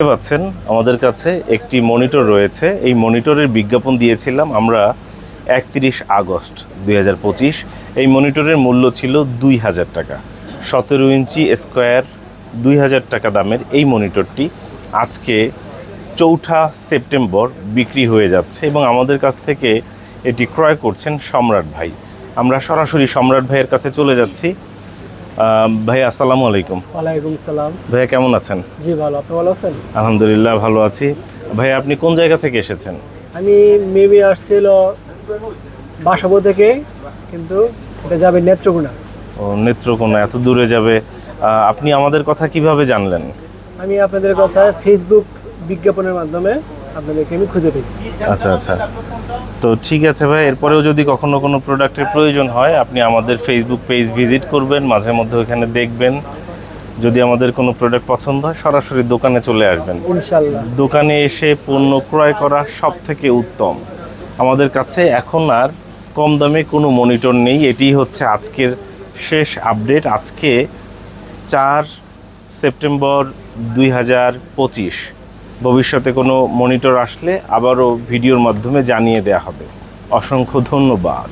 দেখতে পাচ্ছেন, আমাদের কাছে একটি মনিটর রয়েছে। এই মনিটরের বিজ্ঞাপন দিয়েছিলাম আমরা একত্রিশ আগস্ট দুই হাজার পঁচিশ। এই মনিটরের মূল্য ছিল দুই হাজার টাকা। সতেরো ইঞ্চি স্কোয়ার, দুই হাজার টাকা দামের এই মনিটরটি আজকে চৌঠা সেপ্টেম্বর বিক্রি হয়ে যাচ্ছে এবং আমাদের কাছ থেকে এটি ক্রয় করছেন সম্রাট ভাই। আমরা সরাসরি সম্রাট ভাইয়ের কাছে চলে যাচ্ছি। ভাই আসসালামু আলাইকুম। ওয়ালাইকুম সালাম। ভাইয়া কেমন আছেন? জি ভালো। আপনি ভালো আছেন? আলহামদুলিল্লাহ ভালো আছি। ভাই আপনি কোন জায়গা থেকে এসেছেন? আমি মেবি আসছিল বাসাবো থেকে কিন্তু এটা যাবে নেত্রকোনা। ও নেত্রকোনা এত দূরে যাবে। আপনি আমাদের কথা কীভাবে জানলেন? আমি আপনাদের কথা ফেসবুক বিজ্ঞাপনের মাধ্যমে আপনাদেরকে আমি খুঁজে পেয়েছি। আচ্ছা আচ্ছা। তো ঠিক আছে ভাই এরপরেও যদি কখনো কোনো প্রোডাক্টের প্রয়োজন হয় আপনি আমাদের ফেসবুক পেজ ভিজিট করবেন মাঝে মধ্যে ওখানে দেখবেন। যদি আমাদের কোনো প্রোডাক্ট পছন্দ হয় সরাসরি দোকানে চলে আসবেন। ইনশাল্লাহ। দোকানে এসে পণ্য ক্রয় করা সব থেকে উত্তম। আমাদের কাছে এখন আর কম দামে কোনো মনিটর নেই। এটি হচ্ছে আজকের শেষ আপডেট আজকে চার সেপ্টেম্বর দুই হাজার পঁচিশ। ভবিষ্যতে কোনো মনিটর আসলে আবারও ভিডিওর মাধ্যমে জানিয়ে দেয়া হবে। অসংখ্য ধন্যবাদ।